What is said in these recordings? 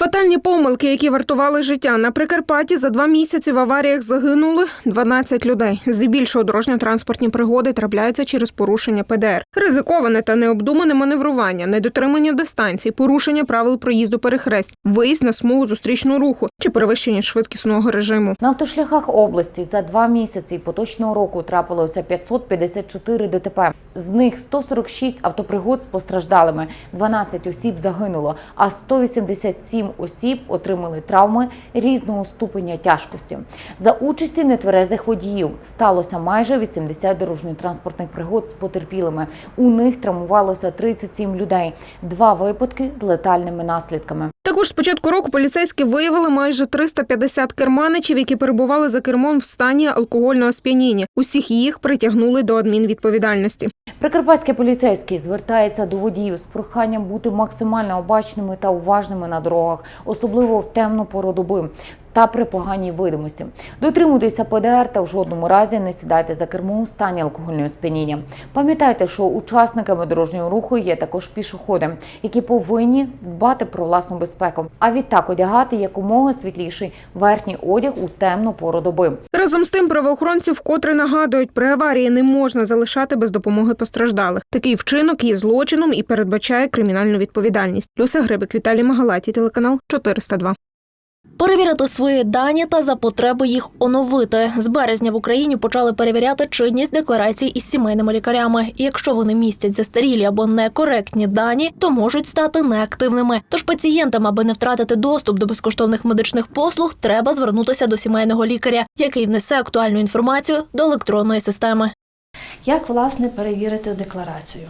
Фатальні помилки, які вартували життя на Прикарпатті, за два місяці в аваріях загинули 12 людей. Здебільшого дорожньо-транспортні пригоди трапляються через порушення ПДР. Ризиковане та необдумане маневрування, недотримання дистанцій, порушення правил проїзду перехресть, виїзд на смугу зустрічного руху чи перевищення швидкісного режиму. На автошляхах області за два місяці поточного року трапилося 554 ДТП. З них 146 автопригод з постраждалими, 12 осіб загинуло, а 187 осіб отримали травми різного ступеня тяжкості. За участі нетверезих водіїв сталося майже 80 дорожньо-транспортних пригод з потерпілими. У них травмувалося 37 людей, два випадки з летальними наслідками. Також з початку року поліцейські виявили майже 350 керманичів, які перебували за кермом в стані алкогольного сп'яніння. Усіх їх притягнули до адмінвідповідальності. Прикарпатський поліцейський звертається до водіїв з проханням бути максимально обачними та уважними на дорогах, особливо в темну пору доби та при поганій видимості. Дотримуйтеся ПДР та в жодному разі не сідайте за кермом в стані алкогольного сп'яніння. Пам'ятайте, що учасниками дорожнього руху є також пішоходи, які повинні дбати про власну безпеку, а відтак одягати якомога світліший верхній одяг у темну пору доби. Разом з тим, правоохоронці вкотре нагадують, при аварії не можна залишати без допомоги постраждалих. Такий вчинок є злочином і передбачає кримінальну відповідальність. Люся Грибик, Віталій Магалаті, телеканал 402. Перевірити свої дані та за потреби їх оновити. З березня в Україні почали перевіряти чинність декларацій із сімейними лікарями. І якщо вони містять застарілі або некоректні дані, то можуть стати неактивними. Тож пацієнтам, аби не втратити доступ до безкоштовних медичних послуг, треба звернутися до сімейного лікаря, який внесе актуальну інформацію до електронної системи. Як власне перевірити декларацію?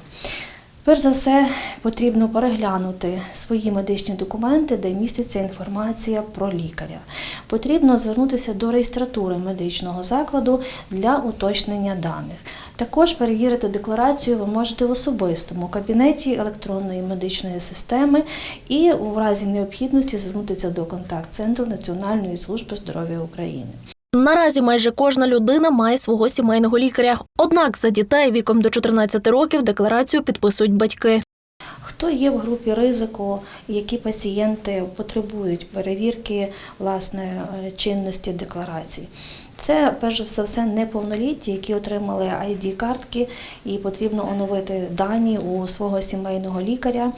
Перш за все, потрібно переглянути свої медичні документи, де міститься інформація про лікаря. Потрібно звернутися до реєстратури медичного закладу для уточнення даних. Також перевірити декларацію ви можете в особистому кабінеті електронної медичної системи і у разі необхідності звернутися до контакт-центру Національної служби здоров'я України. Наразі майже кожна людина має свого сімейного лікаря. Однак за дітей віком до 14 років декларацію підписують батьки. Хто є в групі ризику, які пацієнти потребують перевірки власне е, чинності декларацій? Це перш за все неповнолітні, які отримали id картки і потрібно оновити дані у свого сімейного лікаря.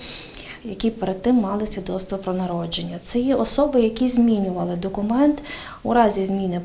Які перед тим мали свідоцтво про народження. Це є особи, які змінювали документ у разі зміни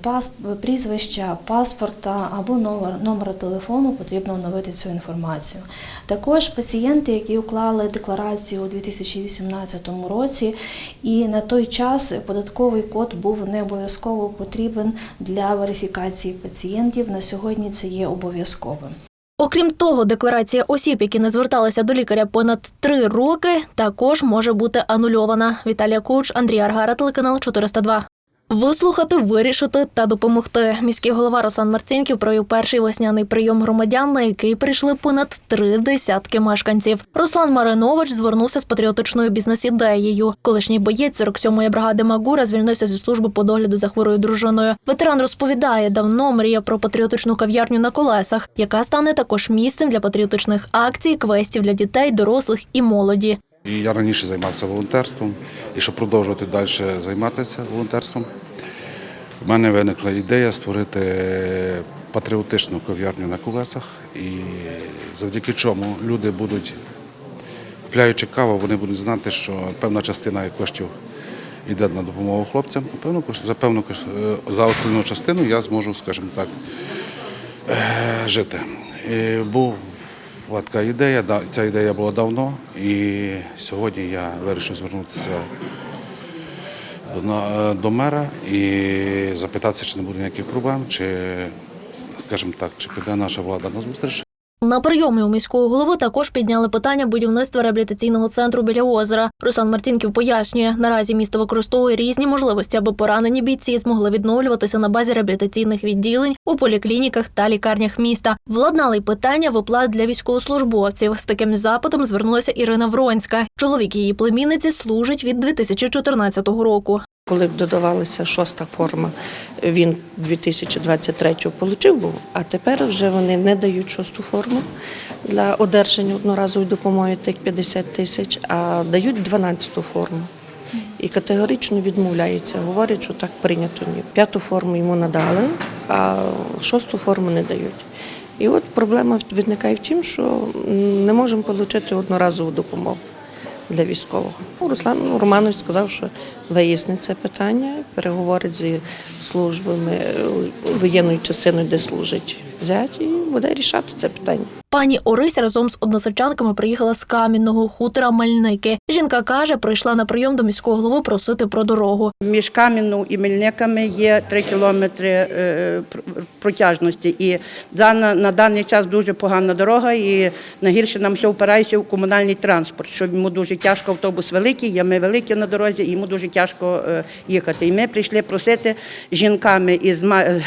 прізвища, паспорта або номер, номера телефону, потрібно оновити цю інформацію. Також пацієнти, які уклали декларацію у 2018 році, і на той час податковий код був не обов'язково потрібен для верифікації пацієнтів. На сьогодні це є обов'язковим. Окрім того, декларація осіб, які не зверталися до лікаря понад три роки, також може бути анульована. Віталія Куч, Андрій Аргара, телеканал 402. Вислухати, вирішити та допомогти. Міський голова Руслан Марцінків провів перший весняний прийом громадян, на який прийшли понад три десятки мешканців. Руслан Маринович звернувся з патріотичною бізнес-ідеєю. Колишній боєць 47-ї бригади Магура звільнився зі служби по догляду за хворою дружиною. Ветеран розповідає, давно мріяв про патріотичну кав'ярню на колесах, яка стане також місцем для патріотичних акцій, квестів для дітей, дорослих і молоді. І я раніше займався волонтерством, і щоб продовжувати далі займатися волонтерством, в мене виникла ідея створити патріотичну кав'ярню на колесах, і завдяки чому люди будуть, купляючи каву, вони будуть знати, що певна частина коштів йде на допомогу хлопцям, а певну за певну е, за остальну частину я зможу, скажімо так, е, жити. І така ідея, ця ідея була давно, і сьогодні я вирішив звернутися до мера і запитатися, чи не буде ніяких проблем, чи, скажімо так, чи піде наша влада на зустріч. На прийомі у міського голови також підняли питання будівництва реабілітаційного центру біля озера. Руслан Марцінків пояснює, наразі місто використовує різні можливості, аби поранені бійці змогли відновлюватися на базі реабілітаційних відділень у поліклініках та лікарнях міста. Владнали й питання виплат для військовослужбовців. З таким запитом звернулася Ірина Вронська. Чоловік її племінниці служить від 2014 року. Коли б додавалася шоста форма, він 2023-го отримав був, а тепер вже вони не дають шосту форму для одержання одноразової допомоги тих 50 тисяч, а дають 12 форму. і категорично відмовляється. Говорить, що так прийнято ні. П'яту форму йому надали, а шосту форму не дають. І от проблема виникає в тім, що не можемо отримати одноразову допомогу для військового. Ну, Руслан Романович сказав, що вияснить це питання, переговорить з службами е, воєнною частиною, де служить зять, і буде рішати це питання. Пані Орися разом з односельчанками приїхала з камінного хутора Мельники. Жінка каже, прийшла на прийом до міського голови просити про дорогу. Між Кам'яну і Мельниками є 3 кілометри е, протяжності. І на даний час дуже погана дорога, і найгірше нам все впирається в комунальний транспорт, що йому дуже тяжко, автобус великий, ями великі на дорозі, йому дуже тяжко е, їхати. І ми прийшли просити жінками і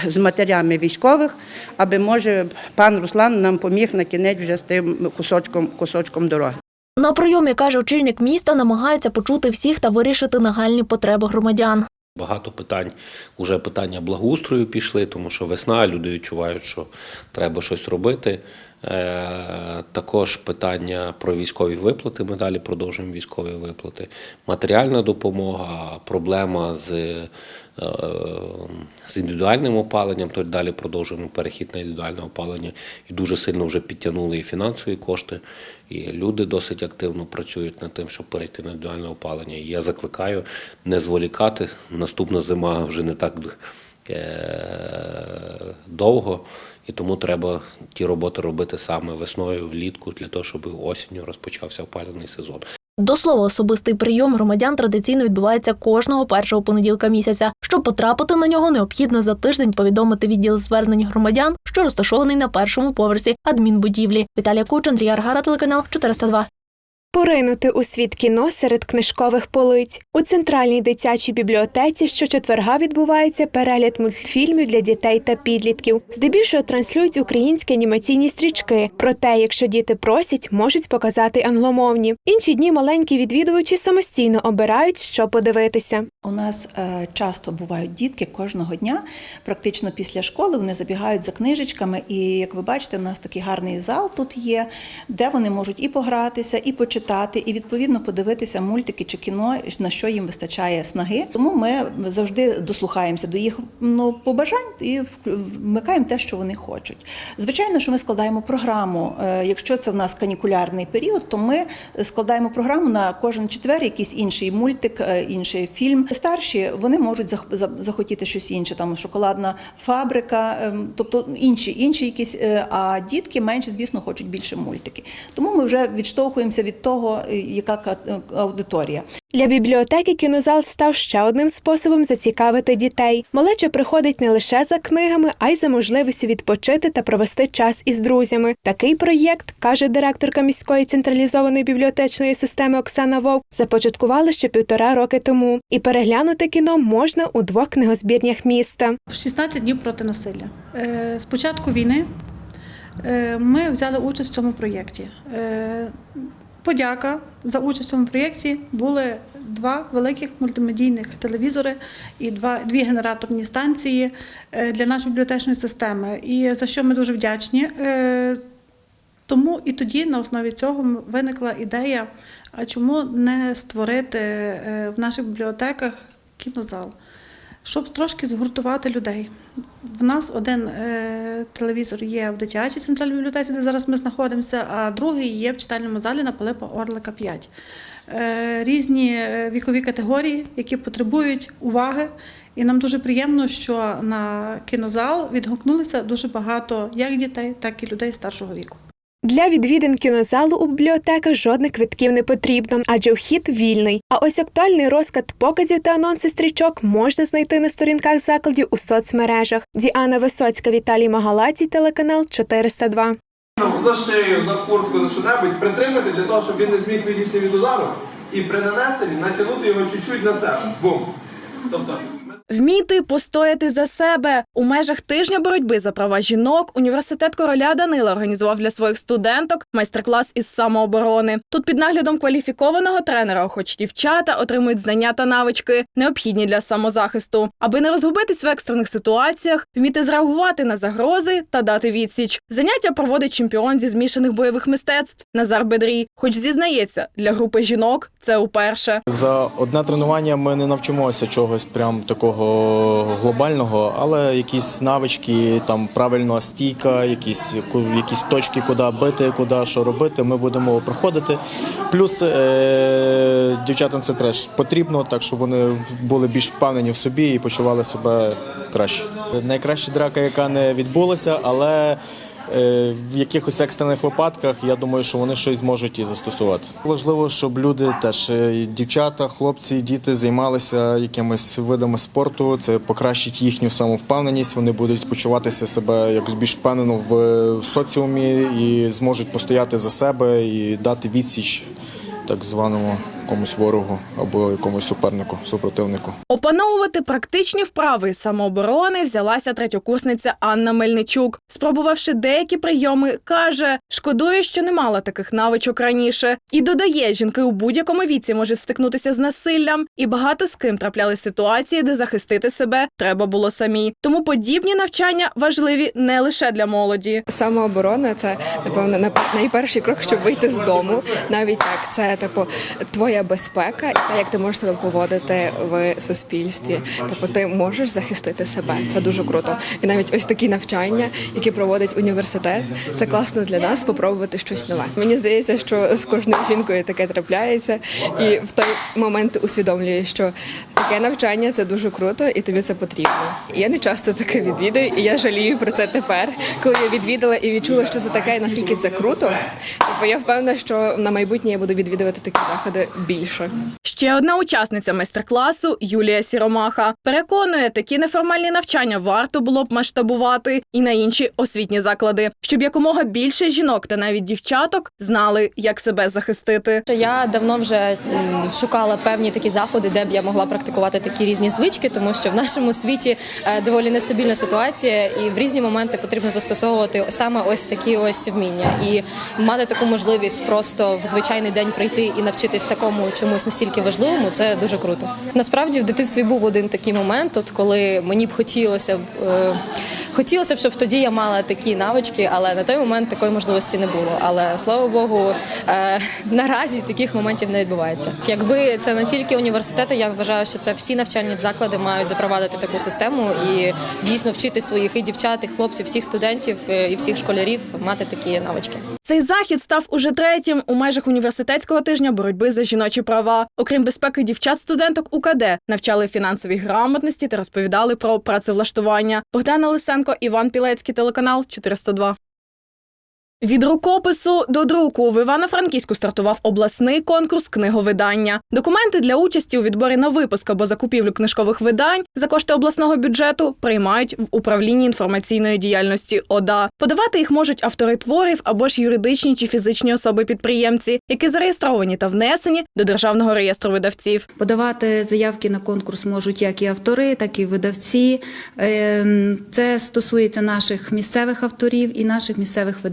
з матерями військових, аби може пан Руслан нам поміг на кінець вже з тим кусочком, кусочком дороги. На прийомі каже очільник міста, намагаються почути всіх та вирішити нагальні потреби громадян. Багато питань, уже питання благоустрою пішли, тому що весна, люди відчувають, що треба щось робити. Е, також питання про військові виплати. Ми далі продовжуємо військові виплати. Матеріальна допомога, проблема з, е, з індивідуальним опаленням, то далі продовжуємо перехід на індивідуальне опалення і дуже сильно вже підтягнули і фінансові кошти. І люди досить активно працюють над тим, щоб перейти на індивідуальне опалення. І я закликаю не зволікати. Наступна зима вже не так е, довго, і тому треба ті роботи робити саме весною, влітку, для того, щоб осінню розпочався опалювальний сезон. До слова, особистий прийом громадян традиційно відбувається кожного першого понеділка місяця. Щоб потрапити на нього, необхідно за тиждень повідомити відділ звернень громадян, що розташований на першому поверсі адмінбудівлі. Віталія Куч, Андрій Аргара, телеканал 402. Поринути у світ кіно серед книжкових полиць у центральній дитячій бібліотеці щочетверга відбувається перегляд мультфільмів для дітей та підлітків. Здебільшого транслюють українські анімаційні стрічки. Проте, якщо діти просять, можуть показати англомовні. Інші дні маленькі відвідувачі самостійно обирають, що подивитися. У нас е, часто бувають дітки кожного дня, практично після школи вони забігають за книжечками. І як ви бачите, у нас такий гарний зал тут є, де вони можуть і погратися, і почитати, і відповідно подивитися мультики чи кіно, на що їм вистачає снаги. Тому ми завжди дослухаємося до їх ну, побажань і вмикаємо те, що вони хочуть. Звичайно, що ми складаємо програму. Е, Якщо це в нас канікулярний період, то ми складаємо програму на кожен четвер, якийсь інший мультик, е, інший фільм. Старші вони можуть зах- захотіти щось інше, там шоколадна фабрика, ем, тобто інші, інші якісь. е, А дітки менше, звісно, хочуть більше мультики. Тому ми вже відштовхуємося від того, е, яка ка- е, аудиторія. Для бібліотеки кінозал став ще одним способом зацікавити дітей. Малеча приходить не лише за книгами, а й за можливістю відпочити та провести час із друзями. Такий проєкт, каже директорка міської централізованої бібліотечної системи Оксана Вовк, започаткували ще півтора роки тому. І переглянути кіно можна у двох книгозбірнях міста. 16 днів проти насилля. Е, З початку війни е, ми взяли участь в цьому проєкті. Подяка за участь в цьому проєкті були два великих мультимедійних телевізори і два дві генераторні станції е, для нашої бібліотечної системи. І за що ми дуже вдячні. Е, Тому і тоді на основі цього виникла ідея: а чому не створити е, в наших бібліотеках кінозал? Щоб трошки згуртувати людей. В нас один е, телевізор є в дитячій центральній бібліотеці, де зараз ми знаходимося, а другий є в читальному залі на Пилипа Орлика 5. Е, різні е, вікові категорії, які потребують уваги. І нам дуже приємно, що на кінозал відгукнулися дуже багато як дітей, так і людей старшого віку. Для відвідин кінозалу у бібліотеках жодних квитків не потрібно, адже вхід вільний. А ось актуальний розклад показів та анонси стрічок можна знайти на сторінках закладів у соцмережах. Діана Висоцька, Віталій Магалацій, телеканал 402. за шию, за куртку, за що-небудь притримати для того, щоб він не зміг відійти від удару, і при нанесенні натягнути його чуть-чуть на себе. Бум. Тобто, Вміти постояти за себе у межах тижня боротьби за права жінок. Університет короля Данила організував для своїх студенток майстер-клас із самооборони. Тут під наглядом кваліфікованого тренера охочі дівчата отримують знання та навички, необхідні для самозахисту, аби не розгубитись в екстрених ситуаціях, вміти зреагувати на загрози та дати відсіч. Заняття проводить чемпіон зі змішаних бойових мистецтв Назар Бедрій. Хоч зізнається, для групи жінок це уперше. За одне тренування ми не навчимося чогось прям такого глобального, але якісь навички, там правильна стійка, якісь якісь точки, куди бити, куди що робити, ми будемо проходити. Плюс е- дівчатам це теж потрібно, так щоб вони були більш впевнені в собі і почували себе краще. Найкраща драка, яка не відбулася, але В якихось екстрених випадках я думаю, що вони щось зможуть і застосувати. Важливо, щоб люди теж е, дівчата, хлопці, діти займалися якимись видами спорту. Це покращить їхню самовпевненість. Вони будуть почуватися себе якось більш впевнено в в соціумі і зможуть постояти за себе і дати відсіч так званому комусь ворогу або якомусь супернику, супротивнику. Опановувати практичні вправи самооборони взялася третьокурсниця Анна Мельничук. Спробувавши деякі прийоми, каже, шкодує, що не мала таких навичок раніше. І додає, жінки у будь-якому віці можуть стикнутися з насиллям, і багато з ким трапляли ситуації, де захистити себе треба було самі. Тому подібні навчання важливі не лише для молоді. Самооборона це напевно нап- найперший крок, щоб вийти з дому. Навіть так, це типу твоя безпека і те, як ти можеш себе поводити в суспільстві. Тобто ти можеш захистити себе. Це дуже круто. І навіть ось такі навчання, які проводить університет, це класно для нас спробувати щось нове. Мені здається, що з кожною жінкою таке трапляється, і в той момент ти усвідомлюєш, що таке навчання це дуже круто, і тобі це потрібно. Я не часто таке відвідую, і я жалію про це тепер, коли я відвідала і відчула, що це таке, і наскільки це круто. Бо я впевнена, що на майбутнє я буду відвідувати такі заходи більше. Ще одна учасниця майстер-класу Юлія Сіромаха переконує, такі неформальні навчання варто було б масштабувати і на інші освітні заклади, щоб якомога більше жінок та навіть дівчаток знали, як себе захистити. Я давно вже шукала певні такі заходи, де б я могла практикувати такі різні звички, тому що в нашому світі е, доволі нестабільна ситуація, і в різні моменти потрібно застосовувати саме ось такі ось вміння і мати таку можливість просто в звичайний день прийти і навчитись такому чомусь настільки важливому. Це дуже круто. Насправді в дитинстві був один такий момент, от коли мені б хотілося б. е, Хотілося б, щоб тоді я мала такі навички, але на той момент такої можливості не було. Але слава Богу, е, наразі таких моментів не відбувається. Якби це не тільки університети, я вважаю, що це всі навчальні заклади мають запровадити таку систему і дійсно вчити своїх і дівчат, і хлопців, всіх студентів е, і всіх школярів мати такі навички. Цей захід став уже третім у межах університетського тижня боротьби за жіночі права. Окрім безпеки дівчат, студенток УКД навчали фінансовій грамотності та розповідали про працевлаштування. Богдана Лисенко, Іван Пілецький, телеканал 402. Від рукопису до друку в Івано-Франківську стартував обласний конкурс книговидання. Документи для участі у відборі на випуск або закупівлю книжкових видань за кошти обласного бюджету приймають в управлінні інформаційної діяльності ОДА. Подавати їх можуть автори творів або ж юридичні чи фізичні особи-підприємці, які зареєстровані та внесені до державного реєстру видавців. Подавати заявки на конкурс можуть як і автори, так і видавці. Ем, Це стосується наших місцевих авторів і наших місцевих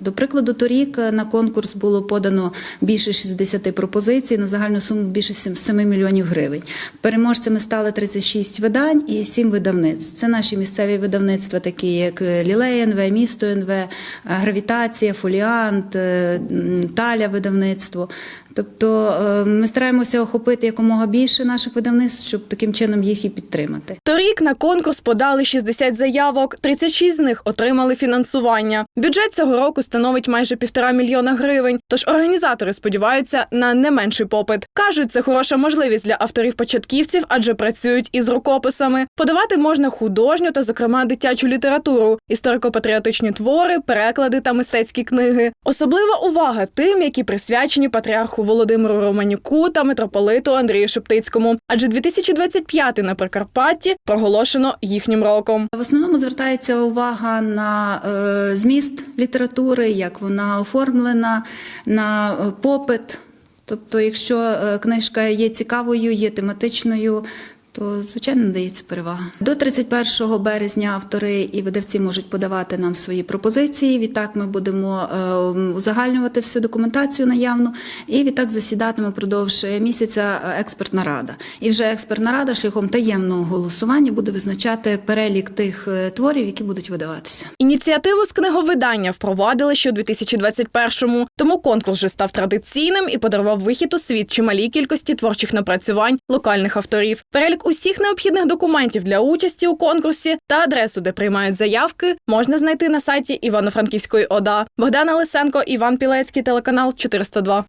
До прикладу, торік на конкурс було подано більше 60 пропозицій на загальну суму більше 7 мільйонів гривень. Переможцями стали 36 видань і 7 видавництв. Це наші місцеві видавництва, такі як Лілей НВ, Місто НВ, Гравітація, Фоліант, е, Таля видавництво. Тобто е, ми стараємося охопити якомога більше наших видавництв, щоб таким чином їх і підтримати. Торік на конкурс подали 60 заявок, 36 з них отримали фінансування. Бюджет цього року становить майже півтора мільйона гривень. Тож організатори сподіваються на не менший попит. кажуть, це хороша можливість для авторів-початківців, адже працюють із рукописами. Подавати можна художню та, зокрема, дитячу літературу, історико-патріотичні твори, переклади та мистецькі книги. Особлива увага тим, які присвячені патріарху Володимиру Романюку та митрополиту Андрію Шептицькому. Адже 2025 на Прикарпатті проголошено їхнім роком. В основному звертається увага на е, зміст літератури, як вона оформлена, на е, попит. Тобто, якщо е, книжка є цікавою, є тематичною, то звичайно надається перевага. До 31 березня автори і видавці можуть подавати нам свої пропозиції. Відтак ми будемо е, узагальнювати всю документацію наявну, і відтак засідатиме впродовж місяця е, експертна рада. І вже експертна рада шляхом таємного голосування буде визначати перелік тих е, творів, які будуть видаватися. Ініціативу з книговидання впровадили ще у 2021-му, тому конкурс вже став традиційним і подарував вихід у світ чималій кількості творчих напрацювань локальних авторів. Усіх необхідних документів для участі у конкурсі та адресу, де приймають заявки, можна знайти на сайті Івано-Франківської ОДА. Богдана Лисенко, Іван Пілецький, телеканал 402.